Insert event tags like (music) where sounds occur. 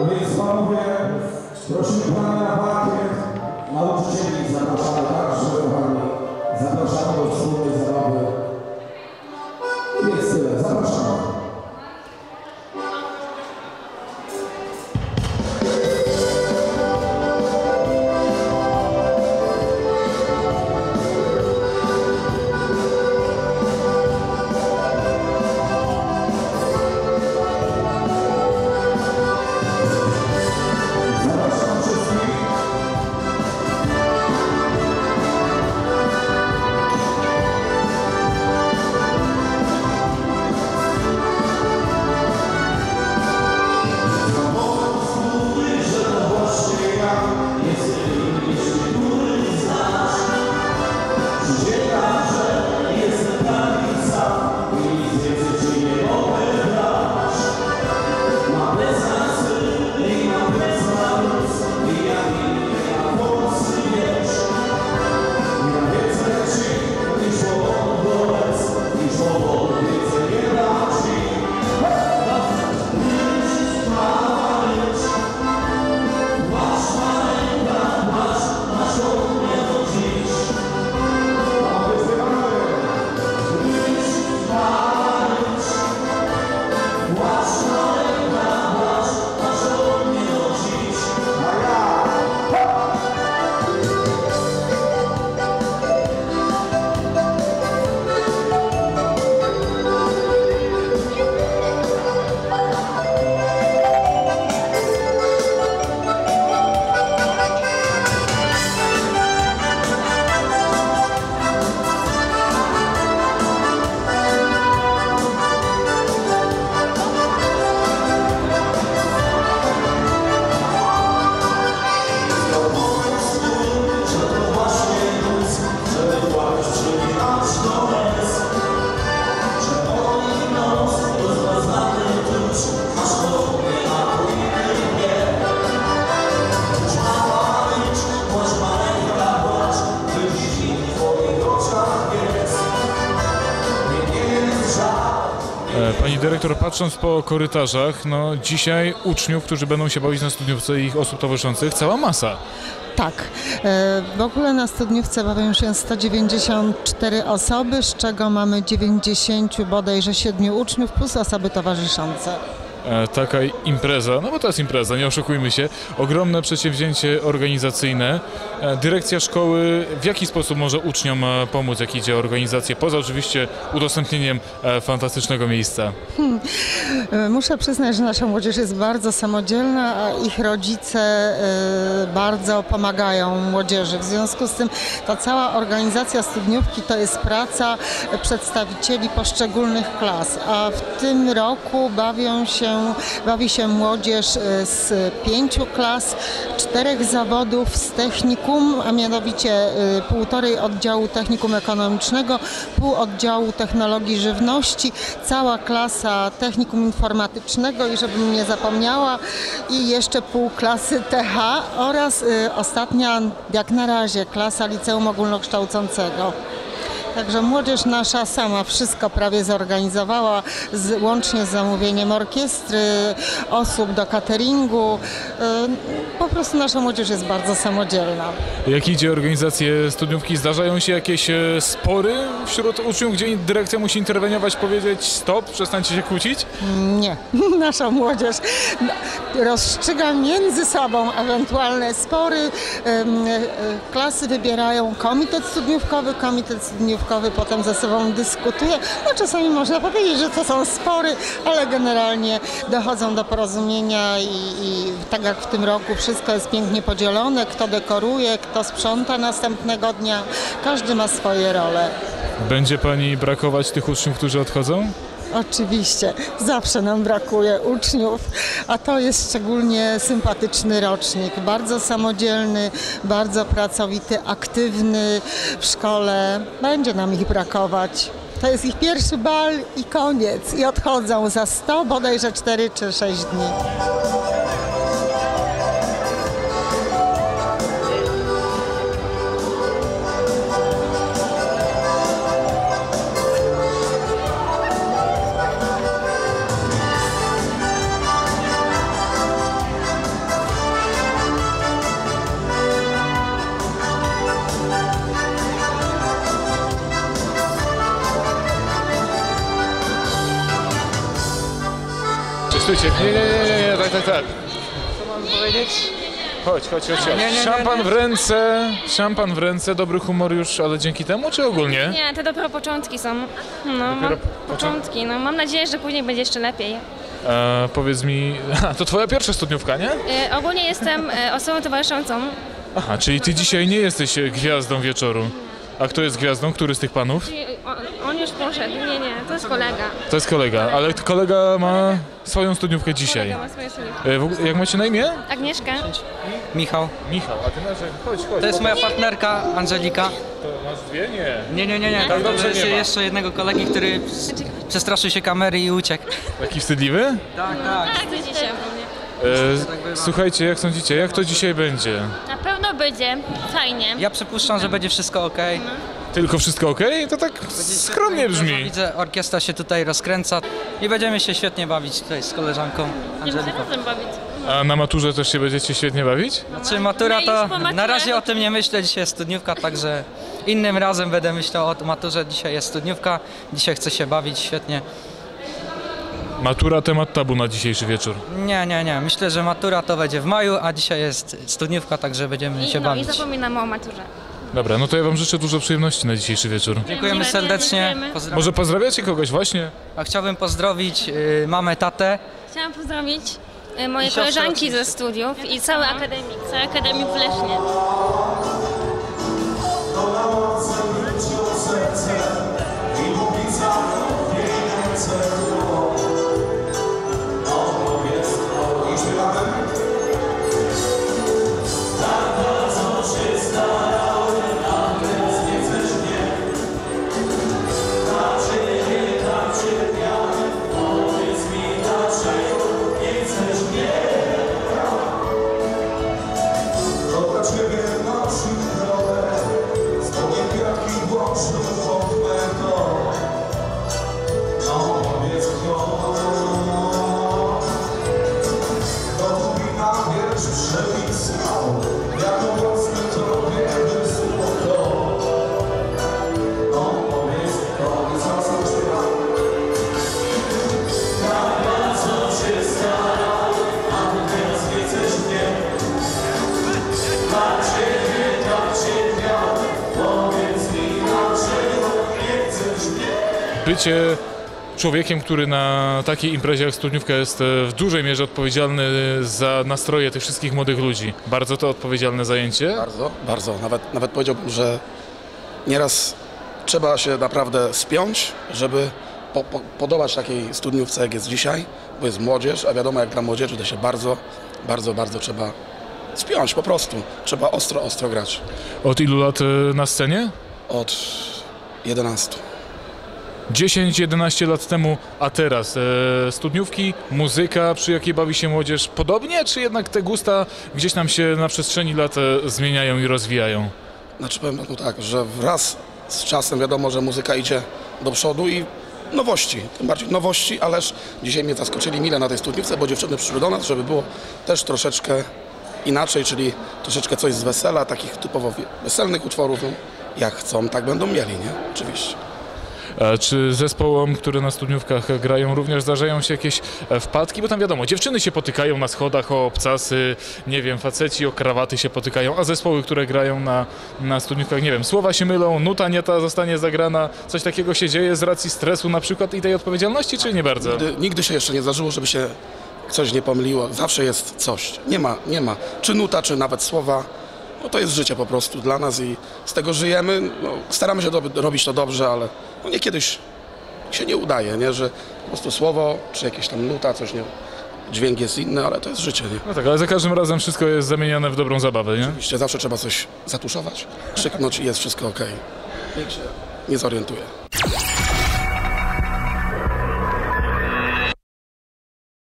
A więc panowie, prosimy pana na parkiet. Nauczycieli zapraszamy także, kochani. Zapraszamy do wspólnej zabawy. Pani dyrektor, patrząc po korytarzach, no dzisiaj uczniów, którzy będą się bawić na studniówce i ich osób towarzyszących, cała masa. Tak. E, W ogóle na studniówce bawią się 194 osoby, z czego mamy 90 bodajże 7 uczniów plus osoby towarzyszące. E, Taka impreza, no bo to jest impreza, nie oszukujmy się, ogromne przedsięwzięcie organizacyjne. E, Dyrekcja szkoły w jaki sposób może uczniom e, pomóc, jak idzie o organizację, poza oczywiście udostępnieniem fantastycznego miejsca? E, Muszę przyznać, że nasza młodzież jest bardzo samodzielna, a ich rodzice bardzo pomagają młodzieży. W związku z tym ta cała organizacja studniówki to jest praca przedstawicieli poszczególnych klas, a w tym roku bawią się, bawi się młodzież e, z pięciu klas, czterech zawodów z technikum, a mianowicie e, półtorej oddziału technikum ekonomicznego, pół oddziału technologii żywności, cała klasa technikum informatycznego i żebym nie zapomniała i jeszcze pół klasy TH oraz y, ostatnia jak na razie klasa liceum ogólnokształcącego. Także młodzież nasza sama wszystko prawie zorganizowała, z, łącznie z zamówieniem orkiestry, osób do cateringu. Y, Po prostu nasza młodzież jest bardzo samodzielna. Jak idzie organizację studniówki, zdarzają się jakieś e, spory wśród uczniów, gdzie dyrekcja musi interweniować, powiedzieć stop, przestańcie się kłócić? Nie, (laughs) nasza młodzież no, rozstrzyga między sobą ewentualne spory. E, Klasy wybierają komitet studniówkowy, komitet studniówkowy potem ze sobą dyskutuje. No czasami można powiedzieć, że to są spory, ale generalnie dochodzą do porozumienia i, i tak jak w tym roku wszystko jest pięknie podzielone, kto dekoruje, kto sprząta następnego dnia, każdy ma swoje role. Będzie pani brakować tych uczniów, którzy odchodzą? Oczywiście, zawsze nam brakuje uczniów, a to jest szczególnie sympatyczny rocznik, bardzo samodzielny, bardzo pracowity, aktywny w szkole. Będzie nam ich brakować. To jest ich pierwszy bal i koniec. I odchodzą za 100, bodajże 4 czy 6 dni. Stójcie. Nie, nie, nie, nie, tak, tak, tak. Co mam powiedzieć? Chodź, chodź, chodź. chodź. nie, nie, szampan nie. w ręce, szampan w ręce, dobry humor już, ale dzięki temu, czy ogólnie? Nie, to dopiero początki są. No, mam początki. No, mam nadzieję, że później będzie jeszcze lepiej. E, powiedz mi, (laughs) a, to twoja pierwsza studniówka, nie? E, ogólnie jestem e, osobą towarzyszącą. Aha, czyli ty dzisiaj nie jesteś e, gwiazdą wieczoru. A kto jest gwiazdą? Który z tych panów? Czyli on, już poszedł. Nie, nie, to jest kolega. To jest kolega, ale kolega ma swoją studniówkę dzisiaj. Kolega ma swoje słowo. E, w jak macie na imię? Agnieszka. Michał. Michał, a ty masz... Chodź, chodź. To jest moja partnerka Angelika. To masz dwie? Nie. Nie, nie, nie, nie. Tak To dobrze jest nie ma. jeszcze jednego kolegi, który przestraszył się kamery i uciekł. Taki wstydliwy? Tak, tak. Tak, to dzisiaj. E, słuchajcie, jak sądzicie, jak to dzisiaj będzie? Na pewno będzie fajnie. Ja przypuszczam, że będzie wszystko ok. Tylko wszystko ok? To tak skromnie brzmi. Widzę, orkiestra się tutaj rozkręca i będziemy się świetnie bawić tutaj z koleżanką Będziemy się Angeliką. razem bawić. A na maturze też się będziecie świetnie bawić? Czy matura No to na razie o tym nie myślę, dzisiaj jest studniówka, także innym razem będę myślał o maturze. Dzisiaj jest studniówka, dzisiaj chcę się bawić świetnie. Matura temat tabu na dzisiejszy wieczór. Nie, nie, nie. Myślę, że matura to będzie w maju, a dzisiaj jest studniówka, także będziemy się I, no, i bawić. zapominamy o maturze. Dobra, no to ja wam życzę dużo przyjemności na dzisiejszy wieczór. Dziękujemy serdecznie. Pozdrawiam. Może pozdrawiacie kogoś właśnie? A chciałbym pozdrowić y, mamę, tatę. Chciałam pozdrowić e, moje I koleżanki ze studiów i cały akademik, cały akademik w Lesznie. Bycie człowiekiem, który na takiej imprezie jak studniówka jest e, w dużej mierze odpowiedzialny za nastroje tych wszystkich młodych ludzi. Bardzo to odpowiedzialne zajęcie. Bardzo, bardzo. Nawet, nawet powiedziałbym, że nieraz trzeba się naprawdę spiąć, żeby po, po, podobać takiej studniówce, jak jest dzisiaj, bo jest młodzież, a wiadomo, jak dla młodzieży to się bardzo, bardzo, bardzo trzeba spiąć po prostu. Trzeba ostro, ostro grać. Od ilu lat e, na scenie? Od 11. 10-11 lat temu, a teraz e, studniówki, muzyka, przy jakiej bawi się młodzież podobnie, czy jednak te gusta gdzieś nam się na przestrzeni lat e, zmieniają i rozwijają? Znaczy powiem panu tak, że wraz z czasem wiadomo, że muzyka idzie do przodu i nowości, tym bardziej nowości, ależ dzisiaj mnie zaskoczyli mile na tej studniówce, bo dziewczyny przyszły do nas, żeby było też troszeczkę inaczej, czyli troszeczkę coś z wesela, takich typowo weselnych utworów, no, jak chcą, tak będą mieli, nie? Oczywiście. E, Czy zespołom, które na studniówkach grają, również zdarzają się jakieś e, wpadki? Bo tam wiadomo, dziewczyny się potykają na schodach o obcasy, nie wiem, faceci o krawaty się potykają, a zespoły, które grają na, na studniówkach, nie wiem, słowa się mylą, nuta nie ta zostanie zagrana, coś takiego się dzieje z racji stresu na przykład i tej odpowiedzialności, czy nie bardzo? Nigdy, nigdy się jeszcze nie zdarzyło, żeby się coś nie pomyliło. Zawsze jest coś. Nie ma, nie ma. Czy nuta, czy nawet słowa. No to jest życie po prostu dla nas i z tego żyjemy. No, staramy się do, robić to dobrze, ale no niekiedyś się nie udaje, nie? że po prostu słowo, czy jakieś tam nuta, coś nie... Dźwięk jest inny, ale to jest życie, nie? No tak, ale za każdym razem wszystko jest zamieniane w dobrą zabawę, nie? Oczywiście zawsze trzeba coś zatuszować, krzyknąć i jest wszystko ok. Nikt się nie zorientuje.